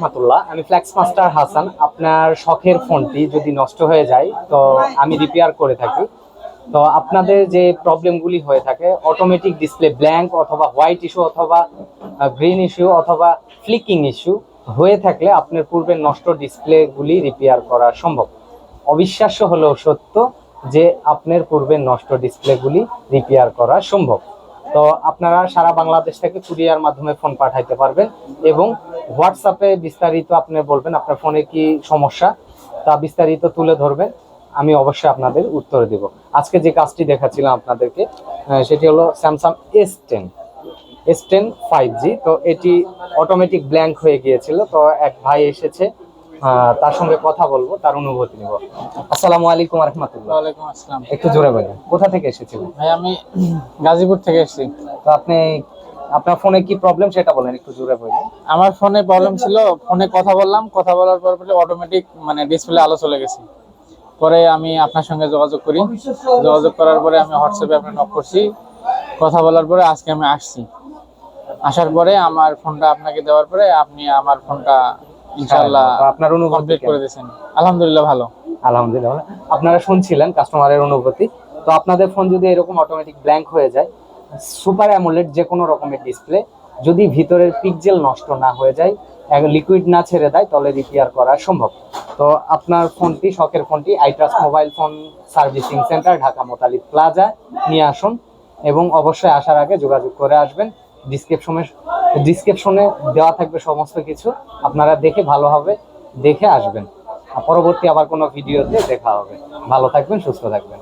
রহমতুল্লাহ আমি flax master Hasan, আপনার শখের ফোনটি যদি নষ্ট হয়ে যায়, তো আমি রিপেয়ার করে থাকি। তো আপনাদের যে প্রবলেমগুলি হয়ে থাকে অটোমেটিক ডিসপ্লে ব্ল্যাঙ্ক অথবা হোয়াইট ইস্যু অথবা গ্রিন ইস্যু অথবা ফ্লিকিং ইস্যু হয়ে থাকলে আপনার পূর্বের নষ্ট ডিসপ্লেগুলি রিপেয়ার করা সম্ভব। অবিশ্বাস্য হলেও সত্য যে আপনার পূর্বের নষ্ট ডিসপ্লেগুলি রিপেয়ার করা সম্ভব। তো আপনারা সারা বাংলাদেশ থেকে কুরিয়ার মাধ্যমে ফোন পাঠাইতে পারবেন এবং হোয়াটসঅ্যাপে বিস্তারিত আপনি বলবেন আপনার ফোনে কি সমস্যা, তা বিস্তারিত তুলে ধরবেন। আমি অবশ্যই আপনাদের উত্তর দেব। আজকে যে কাজটি দেখাচ্ছিলাম আপনাদেরকে সেটি হলো Samsung S ten S ten five G তো এটি অটোমেটিক ব্ল্যাঙ্ক হয়ে গিয়েছিল। তো এক ভাই এসেছে তার সঙ্গে কথা বলব তার অনুভূতি নিব। আসসালামু আলাইকুম রহমতুল্লাহ ওয়ালাইকুম আসসালাম। একটু জোরে বলেন কোথা থেকে এসেছিলেন? ভাই আমি গাজীপুর থেকে এসেছি। তো আপনি আপনার ফোনে কি প্রবলেম সেটা বলেন একটু জোরে বলেন। আমার ফোনে প্রবলেম ছিল ফোনে কথা বললাম কথা বলার পর পরে অটোমেটিক মানে ডিসপ্লে আলো চলে গেছে। পরে আমি আপনার সঙ্গে যোগাযোগ করি। যোগাযোগ করার পরে আমি হোয়াটসঅ্যাপে আপনার নক করছি। কথা বলার পরে আজকে আমি আসছি। আসার পরে আমার ফোনটা আপনাকে দেওয়ার পরে আপনি আমার ফোনটা ইনশাআল্লাহ আপনার অনুভূতি করে দিয়েছেন। আলহামদুলিল্লাহ ভালো। আলহামদুলিল্লাহ আপনারা শুনছিলেন কাস্টমারের অনুভূতি। তো আপনাদের ফোন যদি এরকম অটোমেটিক ব্ল্যাঙ্ক হয়ে যায় সুপার অ্যামোলেড যে কোনো রকমের ডিসপ্লে যদি ভিতরের পিকজেল নষ্ট না হয়ে যায় লিকুইড না ছেড়ে দেয় তাহলে রিপেয়ার করা সম্ভব। তো আপনার ফোনটি শখের ফোনটি আইট্রাস mobile phone servicing centre Dhaka Motalik plaza নিয়ে আসুন। এবং অবশ্যই আসার আগে যোগাযোগ করে আসবেন। ডিসক্রিপশনে ডিসক্রিপশনে দেওয়া থাকবে সমস্ত কিছু। আপনারা দেখে ভালোভাবে দেখে আসবেন। পরবর্তী আবার কোনো ভিডিওতে দেখা হবে। ভালো থাকবেন, সুস্থ থাকবেন।